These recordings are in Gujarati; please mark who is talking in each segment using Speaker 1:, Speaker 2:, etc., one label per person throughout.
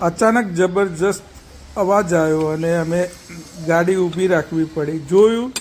Speaker 1: અચાનક જબરજસ્ત અવાજ આવ્યો અને અમે ગાડી ઊભી રાખવી પડી. જોયું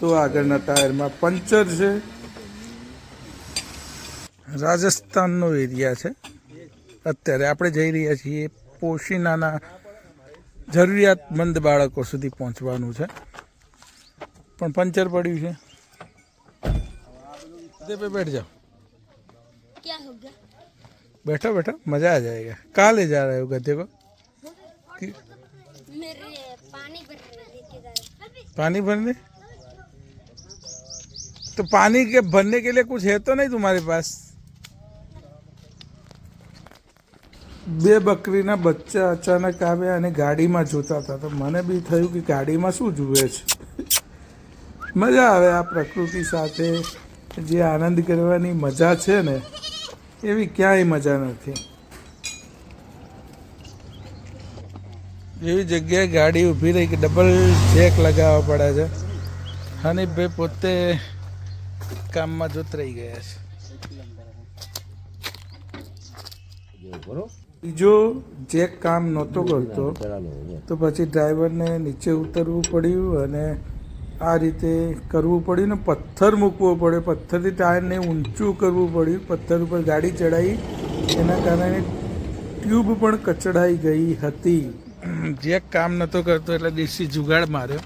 Speaker 1: તો આગળના ટાયરમાં પંચર છે. રાજસ્થાનનો એરિયા છે. અત્યારે આપણે જઈ રહ્યા છીએ પોશીનાના જરૂરિયાતમંદ બાળકો સુધી પહોંચવાનું છે. પણ પંચર પડ્યું છે. બેઠ पे बैठो बैठो मजा आ जाएगा कहाँ ले जा रहे हो गधे को कि-
Speaker 2: मेरे पानी भरने लेके जा रहे
Speaker 1: पानी भरने तो पानी के भरने के लिए कुछ है तो नहीं तुम्हारे पास બે બકરીના બચ્ચા અચાનક આવ્યા અને ગાડીમાં જોતા હતા તો મને બી થયું કે ગાડીમાં શું જુએ છે મજા આવે આ પ્રકૃતિ સાથે જે આનંદ કરવાની મજા છે ને એવી ક્યાંય મજા નથી. એવી જગ્યાએ ગાડી ઊભી રહી કે ડબલ ચેક લગાવવા પડે છે. હનીફભાઈ પોતે કામમાં જોતરાઈ ગયા છે. બીજો ચેક કામ નહોતો કરતો તો પછી ડ્રાઈવરને નીચે ઉતરવું પડ્યું અને આ રીતે કરવું પડ્યું ને પથ્થર મૂકવો પડ્યો. પથ્થરથી ટાયરને ઊંચું કરવું પડ્યું. પથ્થર ઉપર ગાડી ચડાવી એના કારણે ટ્યુબ પણ કચડાઈ ગઈ હતી. જેક કામ નહોતો કરતો એટલે દેશી જુગાડ માર્યો.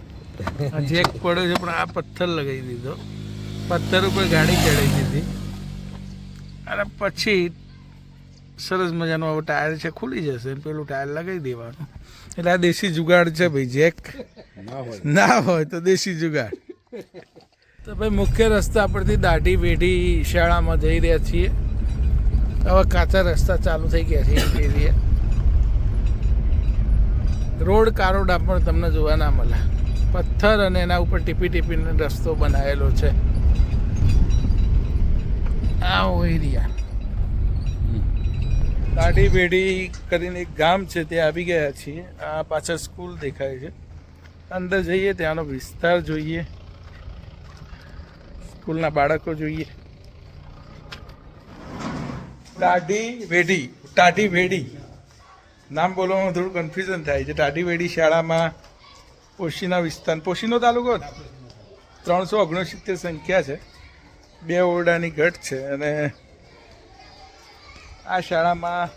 Speaker 1: જેક પડ્યો છે, પણ આ પથ્થર લગાવી દીધો. પથ્થર ઉપર ગાડી ચડાવી દીધી. અને પછી સરસ મજાનો હવે ટાયર છે, ખુલી જશે પેલું ટાયર લગાવી દેવાનું. એટલે આ દેશી જુગાડ છે ભાઈ જેક ના હોય. તો દેશી જુગાડ તો ભાઈ મુખ્ય રસ્તા પરથી દાઢી વેઢી શાળામાં જઈ રહ્યા છીએ. હવે કાચા રસ્તા ચાલુ થઈ ગયા છે એરિયા રોડ કારોડા પણ તમને જોવા ના મળે. પથ્થર અને એના ઉપર ટીપી ટીપીને રસ્તો બનાવેલો છે. આ એરિયા. દાઢી બેઢી કરીને એક ગામ છે ત્યાં આવી ગયા છીએ. આ પાછળ સ્કૂલ દેખાય છે. અંદર જઈએ, ત્યાંનો વિસ્તાર જોઈએ. સ્કૂલના બાળકો જોઈએ. દાઢી વેઢી, ટાઢી વેઢી. નામ બોલવામાં થોડું કન્ફ્યુઝન થાય છે. ટાઢી વેઢી શાળામાં પોશીના વિસ્તાર, પોશીનો તાલુકો? ત્રણસો ઓગણસિત્તેર સંખ્યા છે. બે ઓરડાની ઘટ છે અને આ શાળામાં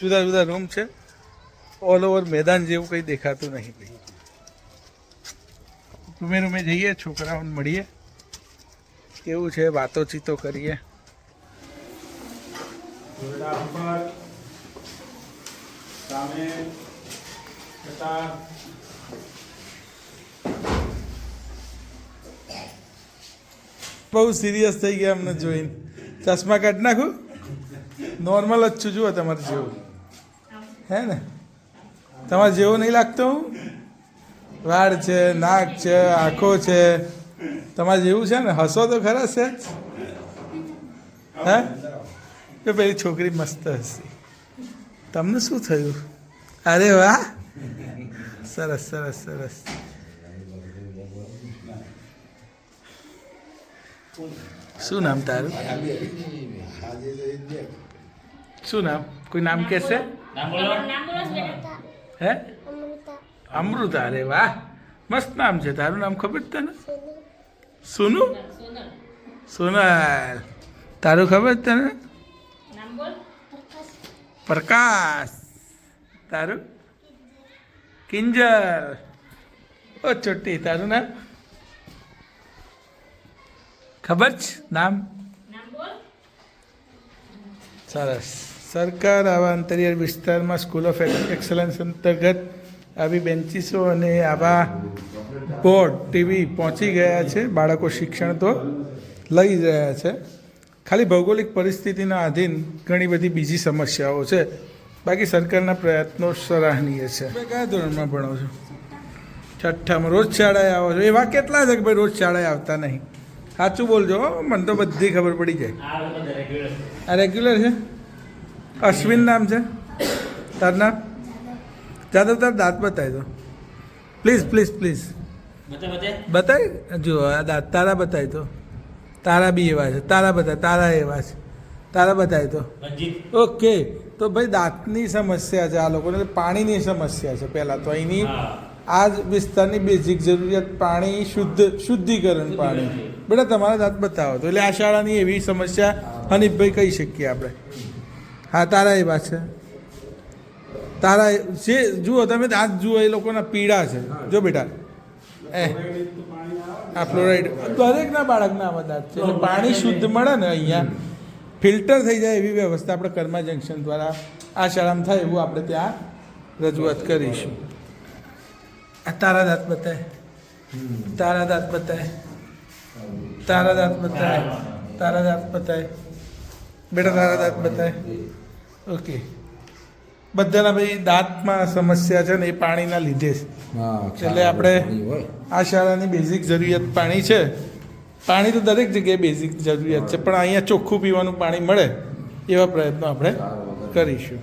Speaker 1: જુદા જુદા રૂમ છે. ઓલ ઓવર મેદાન જેવું કંઈ દેખાતું નહીં. ભાઈ રૂમે રૂમે જઈએ છોકરાઓને મળીએ. કેવું છે? વાતો ચીતો કરીએ. બહુ સિરિયસ થઈ ગયા અમને જોઈને. ચશ્મા કાઢ નાખું? નોર્મલ જ છું જુઓ તમારે જેવું. હે ને? તમારે જેવો નહીં લાગતો? વાળ છે, નાક છે, આંખો છે. તમારે જેવું છે ને? હસો તો ખરા છે હે? કે પેલી છોકરી મસ્ત હશે તમને શું થયું? અરે વાહ! સરસ સરસ સરસ. શું નામ તારું? શું નામ? કોઈ નામ કહેશે હે? અમૃતા. અરે વાહ. મસ્ત નામ છે તારું નામ ખબર છે તને? સોનુ? સોનલ. તારું ખબર છે તને? પ્રકાશ. તારું? કિંજલ. ઓ ચોટી તારું નામ? ખબર છે? નામ? સરસ. સરકાર આવા અંતરિયાળ વિસ્તારમાં સ્કૂલ ઓફ એક્સલન્સ અંતર્ગત આવી બેન્ચીસો અને આવા બોર્ડ ટીવી પહોંચી ગયા છે. બાળકો શિક્ષણ તો લઈ રહ્યા છે. ખાલી ભૌગોલિક પરિસ્થિતિના આધીન ઘણી બધી બીજી સમસ્યાઓ છે. બાકી સરકારના પ્રયત્નો સરાહનીય છે. કયા ધોરણમાં ભણો છો? છઠ્ઠામાં રોજ શાળાએ આવો છો. એવા કેટલા છે કે ભાઈ રોજ શાળાએ આવતા નહીં. સાચું બોલજો હો, મને તો બધી ખબર પડી જાય. આ રેગ્યુલર છે? અશ્વિન નામ છે? તારું નામ? જાદવ તાર દાંત બતાવી દો. પ્લીઝ પ્લીઝ પ્લીઝ બતાવી જુઓ આ દાંત તારા બતાવી દો. તારા બી એવા છે. તારા બતાવ તારા એવા છે. તારા બતાવી તો ઓકે તો ભાઈ દાંતની સમસ્યા છે આ લોકોને. પાણીની સમસ્યા છે પહેલાં તો. અહીંની આ જ વિસ્તારની બેઝિક જરૂરિયાત પાણી શુદ્ધ શુદ્ધિકરણ પાણી. બેટા તમારા દાંત બતાવો તો. એટલે આ શાળાની એવી સમસ્યા હનીફભાઈ કહી શકીએ આપણે. હા તારા એ વાત છે. તારા એ- જે જુઓ તમે દાંત જુઓ એ લોકોના પીડા છે. જો બેટા. એ. આ ફ્લોરાઇડ દરેકના બાળકના બધા છે. એટલે પાણી શુદ્ધ મળે ને અહીંયા ફિલ્ટર થઈ જાય એવી વ્યવસ્થા આપણે કર્મા જંકશન દ્વારા આ શાળામાં થાય એવું આપણે ત્યાં રજૂઆત કરીશું. આ તારા દાંત બતાય. તારા દાંત બતાય. તારા દાંત બતાય. તારા દાંત બતાય. બેટા તારા દાંત બતાય. ઓકે. બધાના ભાઈ દાંતમાં સમસ્યા છે ને એ પાણીના લીધે છે. એટલે આપણે આ શાળાની બેઝિક જરૂરિયાત પાણી છે. પાણી તો દરેક જગ્યાએ બેઝિક જરૂરિયાત છે પણ અહીંયા ચોખ્ખું પીવાનું પાણી મળે એવા પ્રયત્નો આપણે કરીશું.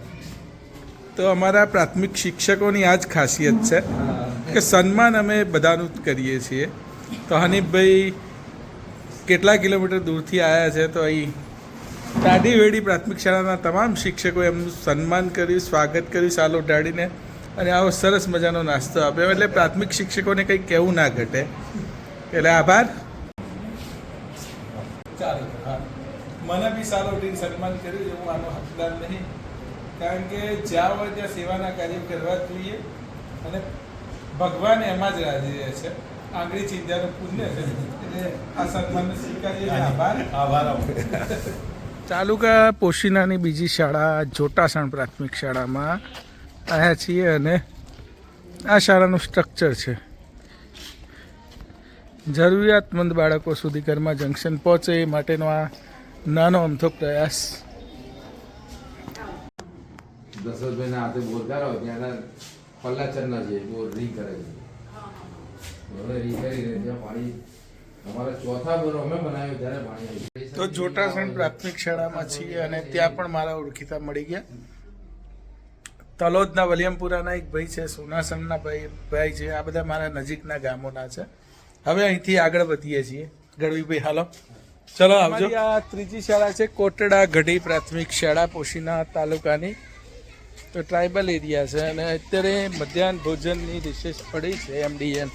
Speaker 1: તો અમારા પ્રાથમિક શિક્ષકોની આ જ ખાસિયત છે કે સન્માન અમે બધાનું જ કરીએ છીએ. તો હનીફભાઈ કેટલા કિલોમીટર દૂરથી આવ્યા છે તો અહીં ટાઢી વેડી પ્રાથમિક શાળાના તમામ શિક્ષકોએ એમનું સન્માન કર્યું સ્વાગત કર્યું સાલો ઉઠાડીને અને આવો સરસ મજાનો નાસ્તો આપ્યો. એટલે પ્રાથમિક શિક્ષકોને કંઈ કહેવું ના ઘટે. એટલે આભાર. ચાલો હા. મને બી સારો ઉઠીને સન્માન કર્યું એવું આનો હકદાર નહીં. કારણ કે જ્યાં હોય ત્યાં સેવાના કાર્યો કરવા જોઈએ અને ભગવાન એમાં જ રાજી રહે છે. આંગળી ચિંતાનું પુણ્ય છે. એટલે આ સન્માનને સ્વીકારીએ આભાર આભાર.
Speaker 3: આભાર.
Speaker 1: તાલુકા પોશીનાની બીજી શાળા જોટાસણ પ્રાથમિક શાળામાં આવ્યા છીએ અને આ શાળાનું સ્ટ્રક્ચર છે. જરૂરિયાતમંદ બાળકો સુધી ઘરમાં જંકશન પહોંચે એ માટેનો આ નાનો અમથો પ્રયાસ.
Speaker 4: દશરથભાઈના હાથે બોર કરાવો ત્યાંના પલ્લાચરના છે બોર રી કરે છે. રી કરી ત્યાં પાણી
Speaker 1: તો જોટાસણ પ્રાથમિક શાળામાં છીએ અને ત્યાં પણ મારા ઓળખીતા મળી ગયા. તલોદના વલિયમપુરાના એક ભાઈ છે સોનાસણના ભાઈ ભાઈ છે આ બધા મારા નજીકના ગામોના છે. હવે અહીંથી આગળ વધીએ છીએ. ગઢવીભાઈ હાલો. ચલો આવજો. આ ત્રીજી શાળા છે કોટડા ગઢી પ્રાથમિક શાળા પોશીના તાલુકાની. તો ટ્રાઇબલ એરિયા છે અને અત્યારે મધ્યાહન ભોજનની રિસેસ પડી છે એમડીએન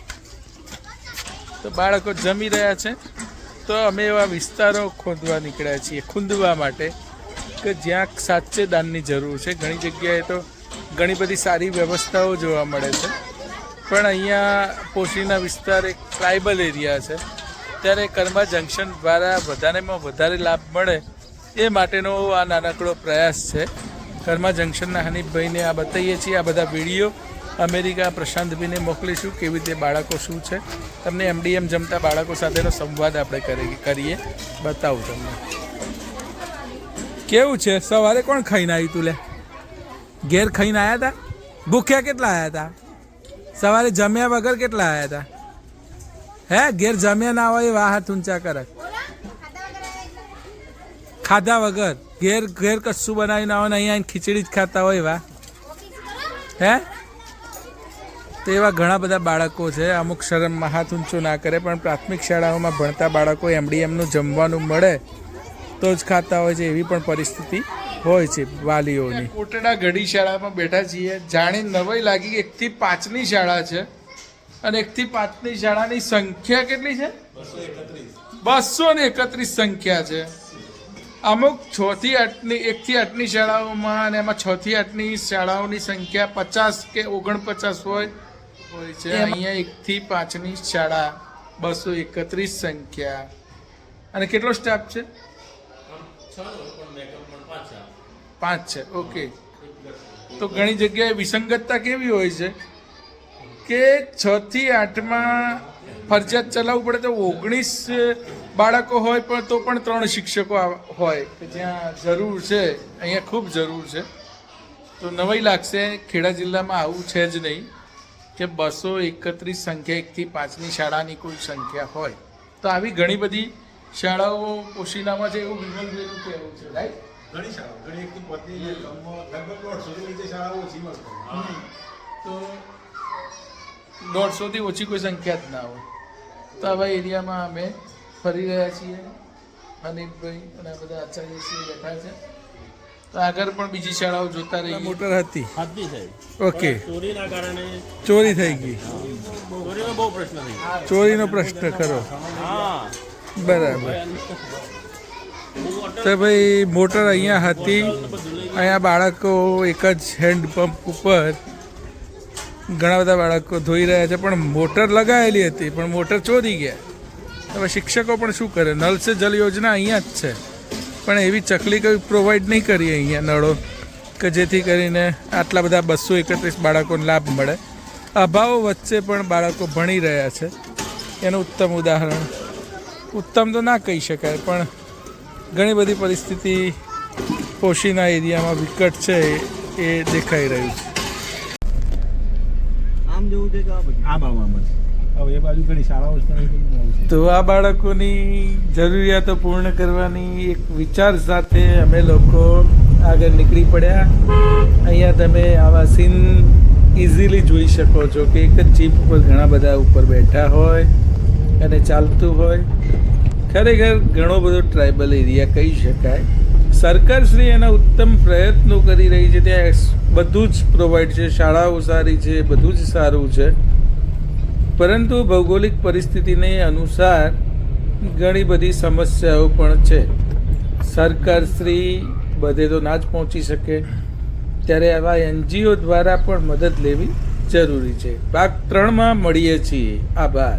Speaker 1: તો બાળકો જમી રહ્યા છે. તો અમે એવા વિસ્તારો ખોદવા નીકળ્યા છીએ, ખૂંદવા માટે, કે જ્યાં સાચે દાનની જરૂર છે. ઘણી જગ્યાએ તો ઘણી બધી સારી વ્યવસ્થાઓ જોવા મળે છે. પણ અહીંયા પોશીના વિસ્તાર એક ટ્રાઇબલ એરિયા છે. ત્યારે કર્મા જંકશન દ્વારા વધારેમાં વધારે લાભ મળે એ માટેનો આ નાનકડો પ્રયાસ છે. કર્મા જંકશનના હનીફભાઈને આ બતાવીએ છીએ આ બધા વીડિયો. અમેરિકા પ્રશાંતભીને મોકલીશું કેવી રીતે બાળકો શું છે. તમને એમડીએમ જમતા બાળકો સાથેનો સંવાદ આપણે કરી- કરીએ. બતાવું તમને. કેવું છે? સવારે કોણ ખાઈને આવ્યું તું લે? ઘેર ખાઈને આવ્યા હતા ભૂખ્યા કેટલા આવ્યા હતા સવારે જમ્યા વગર કેટલા આવ્યા હતા હે, ઘેર જમ્યા ના હોય વાહ ઊંચા કરક ખાધા વગર? ઘેર ઘેર કશું બનાવી ના હોય અહીંયા ખીચડી જ ખાતા હોય વાહ. હે? તો એવા ઘણા બધા બાળકો છે. અમુક શરમમાં હાથ ઊંચો ના કરે, પણ પ્રાથમિક શાળાઓમાં ભણતા બાળકો એમડીએમનું જમવાનું મળે તો જ ખાતા હોય છે, એવી પણ પરિસ્થિતિ હોય છે વાલીઓની. કોટડા ઘડી શાળામાં બેઠા છીએ. જાણી નવાઈ લાગી એકથી પાંચની શાળા છે. અને એકથી પાંચની શાળાની સંખ્યા કેટલી છે? બસો ને એકત્રીસ સંખ્યા છે. અમુક છ થી આઠની એકથી આઠની શાળાઓમાં અને એમાં છ થી આઠની શાળાઓની સંખ્યા પચાસ કે ઓગણપચાસ હોય. હોય છે. અહીંયા એકથી પાંચની શાળા બસો એકત્રીસ સંખ્યા. અને કેટલો સ્ટાફ છે? પાંચ છે ઓકે તો ઘણી જગ્યાએ વિસંગતતા કેવી હોય છે કે છ થી આઠમાં ફરજિયાત ચલાવવું પડે તો ઓગણીસ બાળકો હોય પણ તો પણ ત્રણ શિક્ષકો હોય કે જ્યાં જરૂર છે અહીંયા ખૂબ જરૂર છે. તો નવાઈ લાગશે ખેડા જિલ્લામાં આવું છે જ નહીં. કે બસો એકત્રીસ સંખ્યા એકથી પાંચની શાળાની કુલ સંખ્યા હોય. તો આવી ઘણી બધી શાળાઓ પોશીનામાં છે એવું વિમલભાઈનું કહેવું છે રાઈટ
Speaker 5: ઘણી શાળાઓ ઘણી એકથી લગભગ નીચે શાળાઓ ઓછી મળશે
Speaker 1: તો દોઢસોથી ઓછી કોઈ સંખ્યા જ ના હોય. તો આવા એરિયામાં અમે ફરી રહ્યા છીએ. અનિલભાઈ અને બધા આચાર્યશ્રી બેઠા છે. તો આગળ પણ બીજી શાળાઓ જોતા રહી. મોટર હતી.
Speaker 3: હતી સાહેબ.
Speaker 1: ઓકે.
Speaker 3: ચોરીના કારણે
Speaker 1: ચોરી થઈ ગઈ.
Speaker 3: ચોરીનો બહુ પ્રશ્ન થઈ
Speaker 1: ચોરીનો પ્રશ્ન ખરો.
Speaker 3: હા.
Speaker 1: બરાબર. તો ભાઈ મોટર અહીંયા હતી. અહીંયા બાળકો એક જ હેન્ડપંપ ઉપર ઘણા બધા બાળકો ધોઈ રહ્યા છે પણ મોટર લગાવેલી હતી પણ મોટર ચોરી ગયા. હવે શિક્ષકો પણ શું કરે? નલ સે જલ યોજના અહીંયા જ છે. પણ એવી ચકલી કોઈ પ્રોવાઈડ નહીં કરી અહીંયા નળો, કે જેથી કરીને આટલા બધા બસો એકત્રીસ બાળકોને લાભ મળે. અભાવો વચ્ચે પણ બાળકો ભણી રહ્યા છે. એનું ઉત્તમ ઉદાહરણ, ઉત્તમ તો ના કહી શકાય, પણ ઘણી બધી પરિસ્થિતિ પોશીના એરિયામાં વિકટ છે એ દેખાઈ રહ્યું છે.
Speaker 3: આમ જોવું છે કે આ બાજુ
Speaker 5: આ બાબતમાં હવે.
Speaker 1: તો આ બાળકોની જરૂરિયાતો પૂર્ણ કરવાની એક વિચાર સાથે અમે લોકો આગળ નીકળી પડ્યા. અહીંયા તમે આવા સીન ઇઝીલી જોઈ શકો છો કે એક જ જીપ ઉપર ઘણા બધા ઉપર બેઠા હોય અને ચાલતું હોય. ખરેખર ઘણો બધો ટ્રાઇબલ એરિયા કહી શકાય. સરકારશ્રી એના ઉત્તમ પ્રયત્નો કરી રહી છે, ત્યાં બધું જ પ્રોવાઈડ છે, શાળાઓ સારી છે, બધું જ સારું છે. પરંતુ ભૌગોલિક પરિસ્થિતિને અનુસાર ઘણી બધી સમસ્યાઓ પણ છે. સરકારશ્રી બધે તો ના જ પહોંચી શકે. ત્યારે આવા એનજીઓ દ્વારા પણ મદદ લેવી જરૂરી છે. ભાગ ત્રણમાં મળીએ છીએ. આભાર.